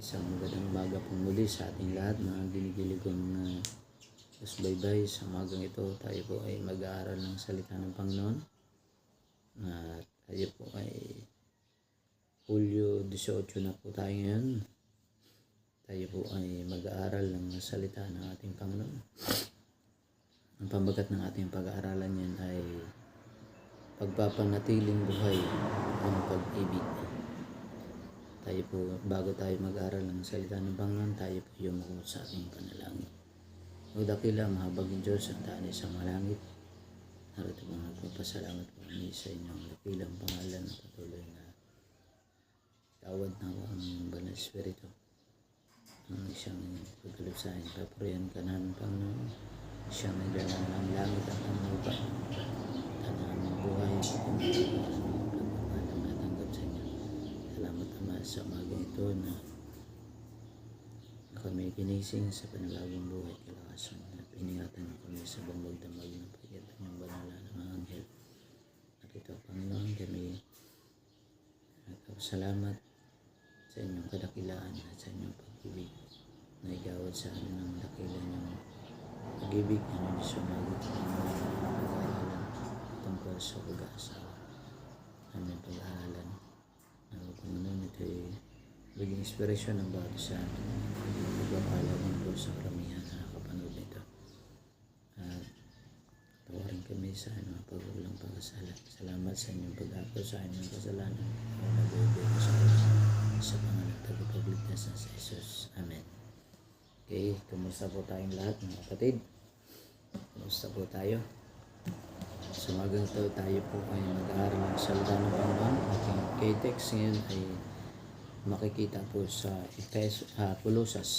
Isang magandang umaga po muli sa ating lahat mga ginigilig kong mga kasbaybay. Sa umagang ito tayo po ay mag-aaral ng salita ng Panginoon. At tayo po ay Hulyo 18 na po tayo ngayon. Tayo po ay mag-aaral ng salita ng ating Panginoon. Ang pambagat ng ating pag-aaralan yan ay pagpapanatiling buhay ang pag-ibig. Tayo po, bago tayo mag-aral ng salita ng Panginoon, tayo po yumuko sa ating panalangin. O dakila, mahabag ng Diyos ang taanay sa malangit. Narito po nagpapasalamat po kami sa inyong dakilang pangalan na patuloy na tawad na ako ang banal Espiritu. Ang siyang pagkalap sa akin, papurihan ka namin Panginoon. Siyang nagdala ng langit at ang lupa. At ang aming buhay, pagpapalang natanggap sa inyo. Salamat Ama sa umaga ito na kami ginising sa panibagong buhay kalakasan at iningatan niyo kami sa bambag damag ng pagitan ng banala ng mga anghel. At ito, Panginoon, kami salamat sa inyong kadakilaan at sa inyong pag-ibig na igawad sa amin ng dakilan ng pag-ibig na umaga ng mga pag-aaralan tungkol sa pag-aasawa. Aming pag-aaralan ang Panginoon ito ay biging inspirasyon ng bawat sa amin. Pagpapala ng Diyos sa karamihan na nakapanood nito. At tawarin kami sa mga pagkulang pagkasala. Salamat sa inyong pag-ako sa inyong kasalanan. Ang nag-uubig sa sa pangalan tagapagligtas na sa Jesus. Amen. Okay, kumusta po tayong lahat mga kapatid? Kumusta po tayo? Sa tayo po ay mag-aaral ng salita ng Panginoon. Ating K-text ngayon ay makikita po sa Efes, ah, Colosas.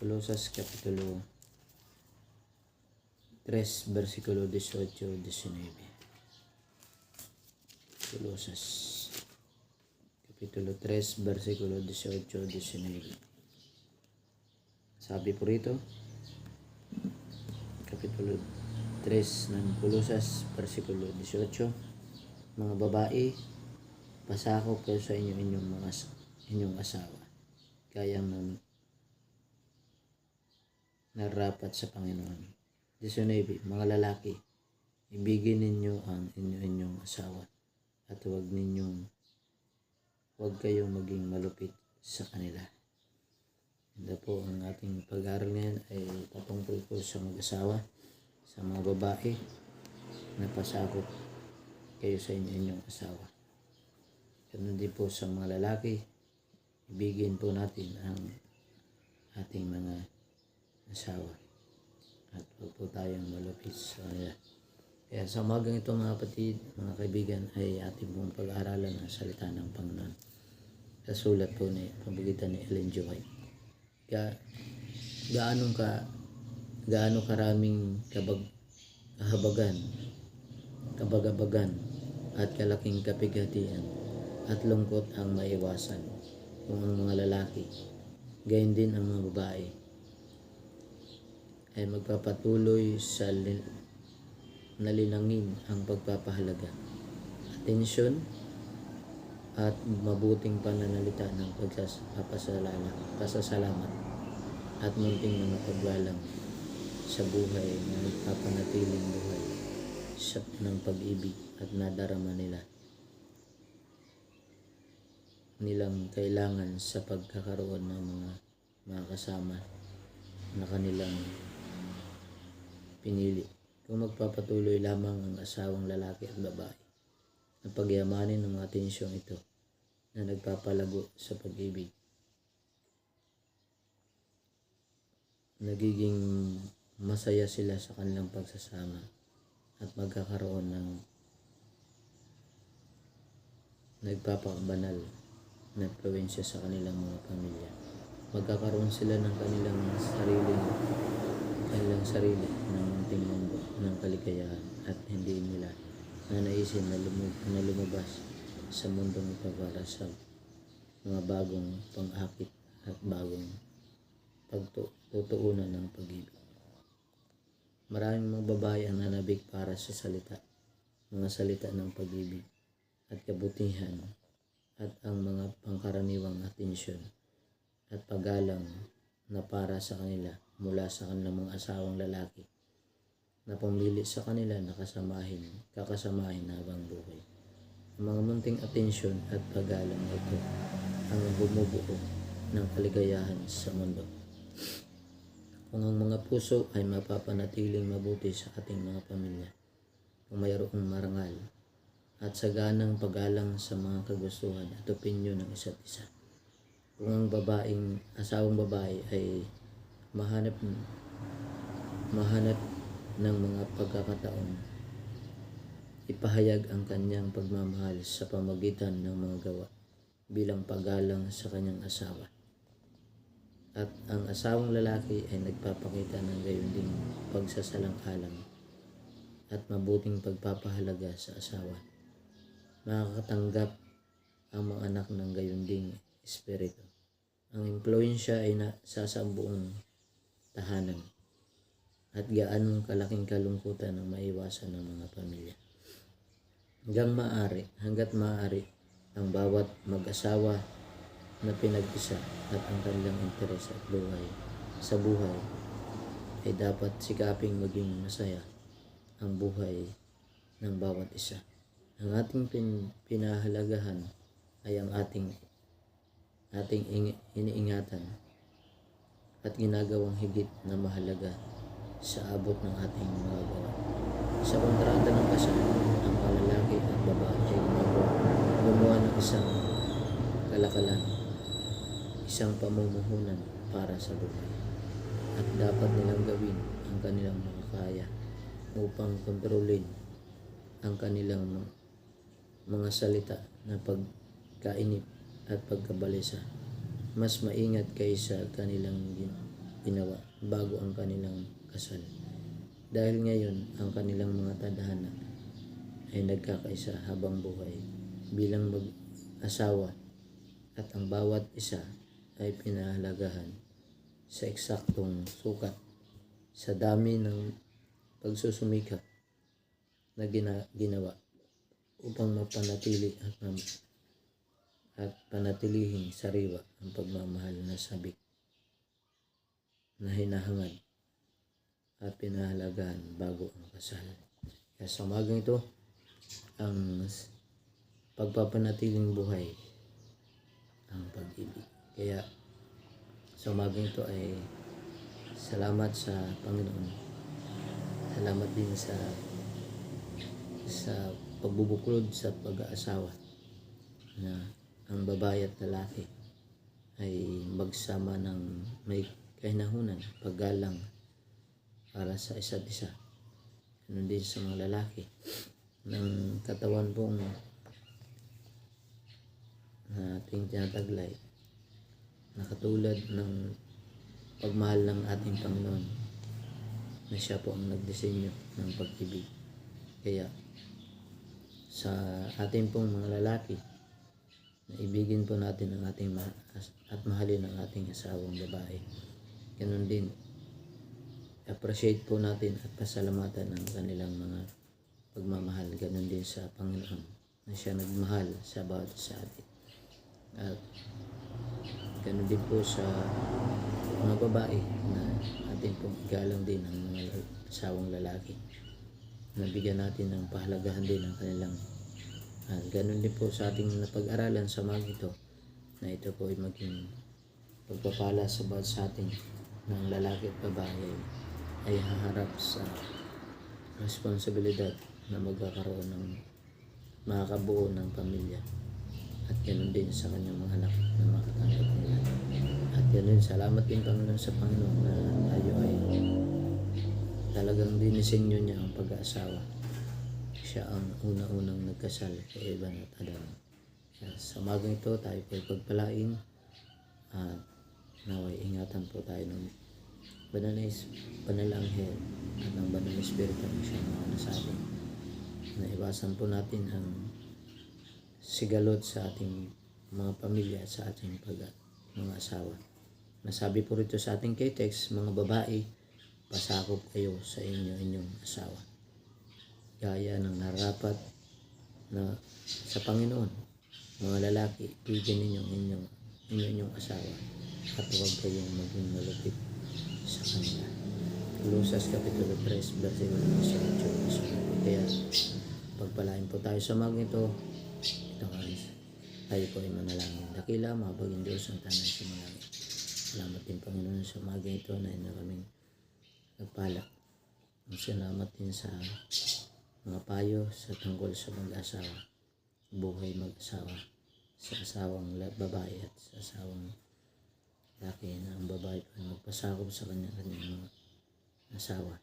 Colosas Kapitulo 3, versikulo 18-19. Colosas Kapitulo 3, versikulo 18-19. Sabi po rito, Kapitulo 3 ng Colosas, versikulo 18, Mga babae, pasakop kayo sa inyo inyong mga inyong asawa. Kaya man narapat sa Panginoon. 19. Mga lalaki, ibigin ninyo ang inyo-inyong asawa at huwag ninyong huwag kayong maging malupit sa kanila. Ito po ang ating pag-aaral ngayon ay patungkol po sa mag-asawa, sa mga babae na pasakop kayo sa inyo-inyong asawa. Ganun din po sa mga lalaki, ibigin po natin ang ating mga asawa at huwag po tayong malupit sa kanila. Kaya sa umagang ito mga kapatid, mga kaibigan, ay ating pong pag-aaralan ang salita ng Panginoon. Sa sulat po ni pamagitan ni Ellen. White. Ga, gaano ka gaano karaming kabag, kahabagan, kabagabagan at kalaking kapigatian at lungkot ang maiwasan kung ang mga lalaki, gayon din ang mga babae, ay magpapatuloy sa li- nalinangin ang pagpapahalaga, atensyon, at mabuting pananalita ng pagpapasalamat, pasasalamat at munting mga paglalang sa buhay na nagpapanatiling buhay sa ng pag-ibig at nadarama nila nilang kailangan sa pagkakaroon ng mga mga kasama na kanilang pinili. Kung magpapatuloy lamang ang asawang lalaki at babae na pagyamanin ng mga tensyong ito na nagpapalago sa pag-ibig. Nagiging masaya sila sa kanilang pagsasama at magkakaroon ng nagpapabanal na influensya sa kanilang mga pamilya. Magkakaroon sila ng kanilang sariling kanilang sarili ng munting mundo ng kaligayahan at hindi nila nanaisin na, lumu- na lumabas sa mundong ito para sa mga bagong pang-akit at bagong pagtutuunan ng pag-ibig. Maraming mga babae ang nanabik para sa salita, mga salita ng pag-ibig at kabutihan at ang mga pangkaraniwang atensyon at paggalang na para sa kanila mula sa kanilang mga asawang lalaki na pumili sa kanila na kasamahin, kakasamahin habang buhay. Ang mga munting atensyon at paggalang na ito ang bumubuo ng kaligayahan sa mundo. Kung ang mga puso ay mapapanatiling mabuti sa ating mga pamilya, kung mayroong marangal at saganang paggalang sa mga kagustuhan at opinyon ng isa't isa. Kung ang babaeng, asawang babae ay mahanap mahanap ng mga pagkakataon ipahayag ang kanyang pagmamahal sa pamagitan ng mga gawa bilang paggalang sa kanyang asawa. At ang asawang lalaki ay nagpapakita ng gayon ding pagsasalang-alang at mabuting pagpapahalaga sa asawa. Makakatanggap ang mga anak ng gayon ding espiritu. Ang impluensya ay nasa sa buong tahanan at gaanong kalaking kalungkutan ang maiwasan ng mga pamilya. Hanggang maaari, hanggat maaari, ang bawat mag-asawa na pinag-isa at ang kanilang interes at buhay sa buhay ay dapat sikaping maging masaya ang buhay ng bawat isa. Ang ating pin, pinahalagahan ay ang ating ating ing- iniingatan at ginagawang higit na mahalaga sa abot ng ating mga gawa. Sa kontrata ng kasal, ang kalalaki at babae ay gumawa ng isang kalakalan, isang pamumuhunan para sa buhay. At dapat nilang gawin ang kanilang mga kaya upang kontrolin ang kanilang mga, salita na pagkainip at pagkabalisa. Mas maingat kaysa kanilang gin- ginawa bago ang kanilang kasal. Dahil ngayon, ang kanilang mga tadhana ay nagkakaisa habang buhay bilang mag-asawa at ang bawat isa ay pinahalagahan sa eksaktong sukat sa dami ng pagsusumikap na gina- ginawa upang mapanatili at at panatilihing sariwa ang pagmamahal na sabik na hinahangad at pinahalagahan bago ang kasal. Kaya sa umagang ito, ang pagpapanatiling buhay ang pag-ibig. Kaya sa umagang ito ay salamat sa Panginoon. Salamat din sa sa pagbubuklod sa pag-aasawa na ang babae at lalaki ay magsama ng may kahinahunan, paggalang para sa isa't isa. Ganun din sa mga lalaki ng katawan pong na ating tinataglay na katulad ng pagmahal ng ating Panginoon na siya po ang nagdisenyo ng pag-ibig. Kaya sa ating pong mga lalaki na ibigin po natin ang ating ma- at mahalin ang ating asawang babae. Ganun din, appreciate po natin at pasalamatan ang kanilang mga pagmamahal. Ganun din sa Panginoon na siya nagmahal sa bawat sa atin. At ganun din po sa mga babae na atin pong igalang din ang mga asawang lalaki. Nabigyan natin ng pahalagahan din ang kanilang at ganun din po sa ating napag-aralan sa mga ito na ito po ay maging pagpapala sa bawat sa atin ng lalaki at babae ay haharap sa responsibilidad na magkakaroon ng makakabuo ng pamilya at ganun din sa kanyang mga anak na makatanggap nila. At ganun, salamat din Panginoon sa Panginoon na tayo ay talagang dinisenyo niya ang pag-aasawa. Siya ang una-unang nagkasal kay Evan at. Kaya sa umagang ito, tayo po pagpalain at naway ingatan po tayo ng banal na banal na anghel at ng banal na espiritu ang siya mga sa atin. Naiwasan po natin ang sigalot sa ating mga pamilya sa ating pag mga asawa. Nasabi po rito sa ating kay text, mga babae, pasakop kayo sa inyo inyong asawa. Gaya ng narapat na sa Panginoon, mga lalaki, bigyan ninyo inyong, inyo inyong asawa at huwag kayong maging malupit sa kanila. Lusas Kapitulo 3, versikulo 18. Kaya pagpalain po tayo sa mga ito, ito nga tayo po ay manalangin. Dakila, mabaging Diyos ang tanay sa mga langit. Salamat din Panginoon sa umaga ito na ina kaming nagpala. Ang salamat din sa mga payo sa tungkol sa mag-asawa, buhay mag-asawa, sa asawang babae at sa asawang laki na ang babae ay magpasakop sa kanya-kanyang mga asawa.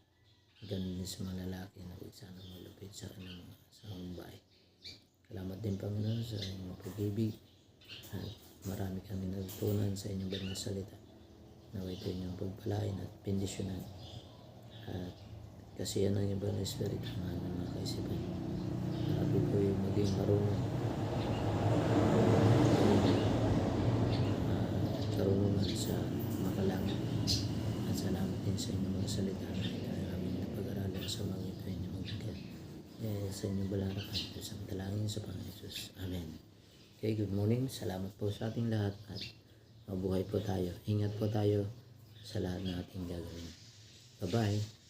Ganun din sa mga lalaki na huwag sana malupit sa kanyang mga asawang babae. Salamat din Panginoon sa inyong pag-ibig at marami kami natutunan sa inyong banal na salita. Naway ito inyong pagpalain at bendisyonan. At kasi yan ang iba ng Espiritu ng aming mga kaisipan. Marami ko yung maging marunong. at karunungan sa makalangit. At salamat din sa inyong mga salita na kailangan namin na pag-aralan sa mga ito inyong magiging eh, sa inyong balarakan. Ito sa talangin sa Panginoon Jesus. Amen. Okay, good morning. Salamat po sa ating lahat at mabuhay po tayo. Ingat po tayo sa lahat na ating gagawin. Bye-bye.